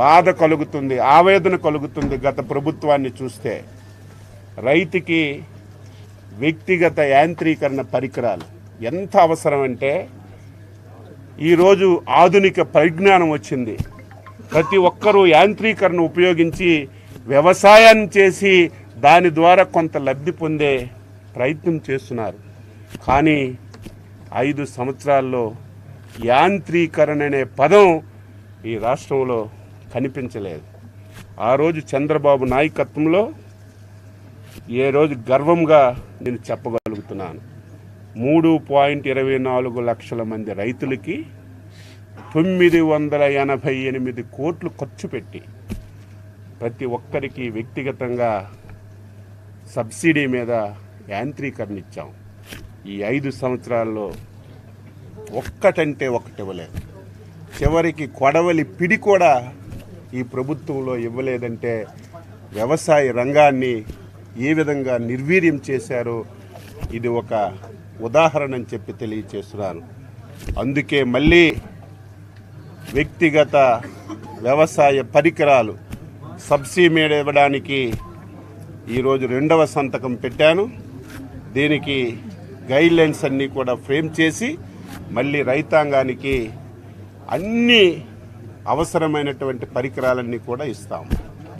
బాధ కలుగుతుంది ఆవేదన కలుగుతుంది గత ప్రభుత్వాన్ని చూస్తే. రైతుకి వ్యక్తిగత యాంత్రీకరణ పరికరాలు ఎంత అవసరం అంటే ఈరోజు ఆధునిక పరిజ్ఞానం వచ్చింది. ప్రతి ఒక్కరూ యాంత్రీకరణ ఉపయోగించి వ్యవసాయం చేసి దాని ద్వారా కొంత లబ్ధి పొందే ప్రయత్నం చేస్తున్నారు. కానీ ఐదు సంవత్సరాల్లో యాంత్రీకరణ అనే పదం ఈ రాష్ట్రంలో కనిపించలేదు. ఆ రోజు చంద్రబాబు నాయకత్వంలో ఏ రోజు గర్వంగా నేను చెప్పగలుగుతున్నాను. మూడు పాయింట్ ఇరవై నాలుగు లక్షల మంది రైతులకి తొమ్మిది వందల ఎనభై ఎనిమిది కోట్లు ఖర్చు పెట్టి ప్రతి ఒక్కరికి వ్యక్తిగతంగా సబ్సిడీ మీద యాంత్రీకరణ ఇచ్చాం. ఈ ఐదు సంవత్సరాల్లో ఒక్కటంటే ఒకటి ఇవ్వలేదు. చివరికి కొడవలి పిడి కూడా ఈ ప్రభుత్వంలో ఇవ్వలేదంటే వ్యవసాయ రంగాన్ని ఏ విధంగా నిర్వీర్యం చేశారో ఇది ఒక ఉదాహరణ అని చెప్పి తెలియచేస్తున్నాను. అందుకే మళ్ళీ వ్యక్తిగత వ్యవసాయ పరికరాలు సబ్సిడీ మీద ఇవ్వడానికి ఈరోజు రెండవ సంతకం పెట్టాను. దీనికి గైడ్లైన్స్ అన్నీ కూడా ఫ్రేమ్ చేసి మళ్ళీ రైతాంగానికి అన్ని అవసరమైనటువంటి పరికరాలన్నీ కూడా ఇస్తాము.